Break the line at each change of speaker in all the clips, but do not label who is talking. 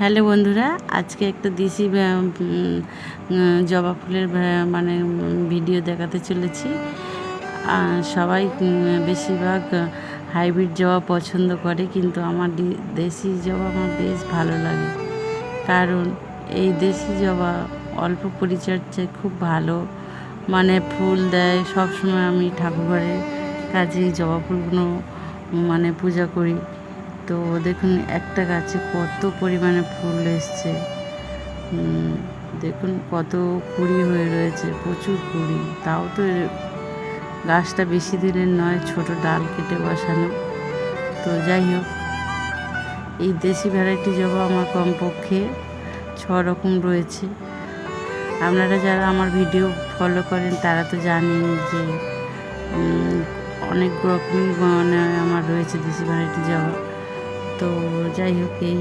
Hello বন্ধুরা, আজকে একটা দেশি জবা ফুলের মানে ভিডিও দেখাতে চলেছি। সবাই বেশিরভাগ হাইব্রিড জবা পছন্দ করে, কিন্তু আমার দেশি জবা আমার বেশ ভালো লাগে। কারণ এই দেশি জবা অল্প পরিচর্যায় খুব ভালো মানে ফুল দেয় সব সময় আমি ঠাকুরঘরের কাজে জবা ফুলগুলো মানে পূজা করি। তো দেখুন, একটা গাছে কত পরিমাণে ফুল এসছে। দেখুন কত কুড়ি হয়ে রয়েছে, প্রচুর কুড়ি। তাও তো গাছটা বেশি দিনের নয়, ছোট ডাল কেটে বসানো। তো যাই হোক, এই দেশি ভ্যারাইটি জবা আমার কমপক্ষে ছ রকম রয়েছে। আপনারা যারা আমার ভিডিও ফলো করেন, তারা তো জানেন যে অনেক রকমই মানে আমার রয়েছে দেশি ভ্যারাইটি জবা। তো যাই হোক, এই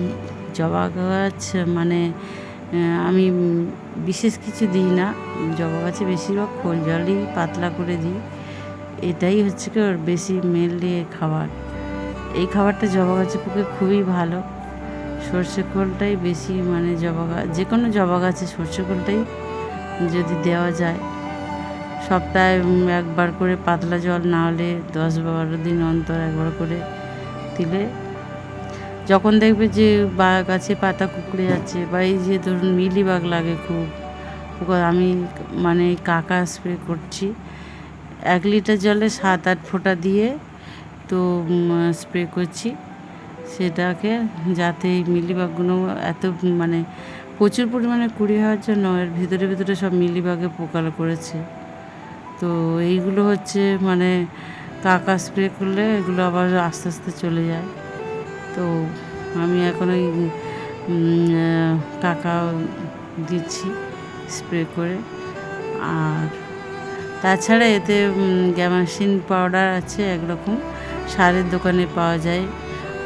জবা গাছ মানে আমি বিশেষ কিছু দিই না। জবা গাছে বেশিরভাগ খোল জলই পাতলা করে দিই। এটাই হচ্ছে কি ওর বেশি মেনলি খাবার। এই খাবারটা জবা গাছের পক্ষে খুবই ভালো। সর্ষে খোলটাই বেশি মানে জবা গাছ যে কোনো জবা গাছে সর্ষে খোলটাই যদি দেওয়া যায়। সপ্তাহে একবার করে পাতলা জল না হলে দশ বারো দিন অন্তর একবার করে দিলে যখন দেখবে যে গাছে পাতা কুকড়ে যাচ্ছে বা এই যে ধরুন মিলিবাগ লাগে খুব আমি মানে কাকা স্প্রে করছি। এক লিটার জলে সাত আট ফোঁটা দিয়ে তো স্প্রে করছি। সেটাকে যাতে এই মিলিবাগগুলো এত মানে প্রচুর পরিমাণে কুড়ি হওয়ার জন্য এর ভিতরে ভিতরে সব মিলিবাগে পোকা করেছে। তো এইগুলো হচ্ছে মানে কাকা স্প্রে করলে এগুলো আবার আস্তে আস্তে চলে যায়। তো আমি এখন ওই কাকা দিচ্ছি স্প্রে করে। আর তাছাড়া এতে গ্যামাসিন পাউডার আছে একরকম, সারের দোকানে পাওয়া যায়।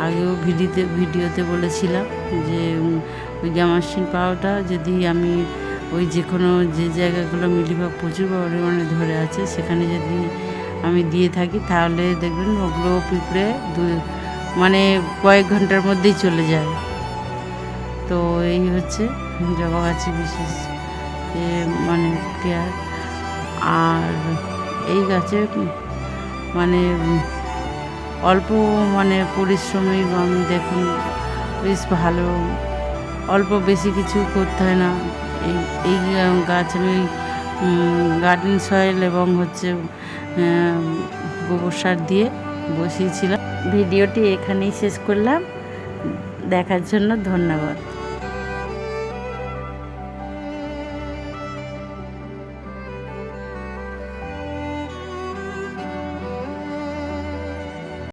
আগেও ভিডিওতে ভিডিওতে বলেছিলাম যে ওই গ্যামাসিন পাউডার যদি আমি ওই যে কোনো যে জায়গাগুলো মিলিবাগ প্রচুর পরিমাণে ধরে আছে, সেখানে যদি আমি দিয়ে থাকি, তাহলে দেখবেন ওগুলো পিঁপড়ে দু মানে কয়েক ঘণ্টার মধ্যেই চলে যায়। তো এই হচ্ছে জবা গাছে বিশেষ মানে কেয়ার আর এই গাছে মানে অল্প মানে পরিশ্রমী আমি দেখুন, বেশ ভালো। অল্প বেশি কিছু করতে হয় না। এই এই গাছ আমি গার্ডেন সয়েল এবং হচ্ছে গোবর সার দিয়ে বসিয়েছিলাম। ভিডিওটি এখানেই শেষ করলাম। দেখার জন্য ধন্যবাদ।